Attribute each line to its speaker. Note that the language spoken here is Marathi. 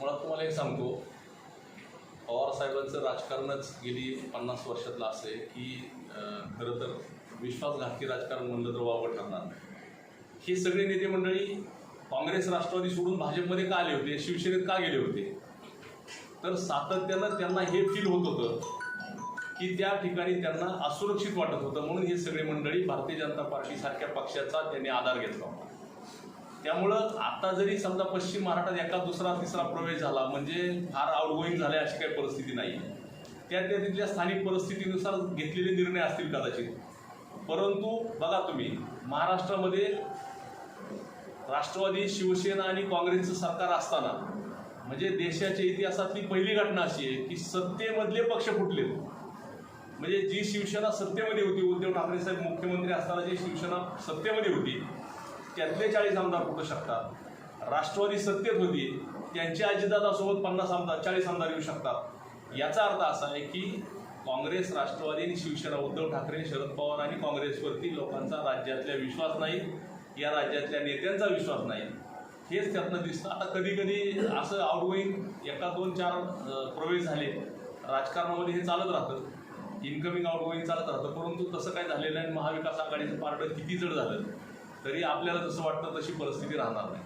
Speaker 1: मुळात तुम्हाला एक सांगतो. पवार साहेबांचं राजकारणच गेली पन्नास वर्षातलं असं आहे की खरं तर विश्वासघातकी राजकारण म्हणलं तर वावगं ठरणार नाही. हे सगळे नेते मंडळी काँग्रेस राष्ट्रवादी सोडून भाजपमध्ये का आले होते? शिवसेनेत का गेले होते? तर सातत्यानं त्यांना हे फील होत होतं की त्या ठिकाणी त्यांना असुरक्षित वाटत होतं. म्हणून हे सगळे मंडळी भारतीय जनता पार्टीसारख्या पक्षाचा त्यांनी आधार घेतला होता. त्यामुळं आता जरी समजा पश्चिम महाराष्ट्रात एका दुसरा तिसरा प्रवेश झाला म्हणजे फार आउटगोईंग झाले अशी काही परिस्थिती नाही. त्या त्या तिथल्या स्थानिक परिस्थितीनुसार घेतलेले निर्णय असतील कदाचित. परंतु बघा तुम्ही महाराष्ट्रामध्ये राष्ट्रवादी शिवसेना आणि काँग्रेसचं सरकार असताना म्हणजे देशाच्या इतिहासातली पहिली घटना अशी आहे की सत्तेमधले पक्ष फुटले म्हणजे जी शिवसेना सत्तेमध्ये होती उद्धव ठाकरे साहेब मुख्यमंत्री असताना जी शिवसेना सत्तेमध्ये होती त्यातले चाळीस आमदार फुटू शकतात? राष्ट्रवादी सत्तेत होती त्यांच्या अजितदादासोबत पन्नास आमदार चाळीस आमदार येऊ शकतात. याचा अर्थ असा आहे की काँग्रेस राष्ट्रवादी आणि शिवसेना उद्धव ठाकरे शरद पवार आणि काँग्रेसवरती लोकांचा राज्यातल्या विश्वास नाही या राज्यातल्या नेत्यांचा विश्वास नाही. हेच त्यातनं दिसतं. आता कधी कधी असं आउटगोईंग एका दोन चार प्रवेश झाले राजकारणामध्ये हे चालत राहतं. इन्कमिंग आउटगोईंग चालत राहतं. परंतु तसं काय झालेलं नाही महाविकास आघाडीचं पारडं किती जड झालं. तरी आपल्याला जसं वाटतं तशी परिस्थिती राहणार नाही.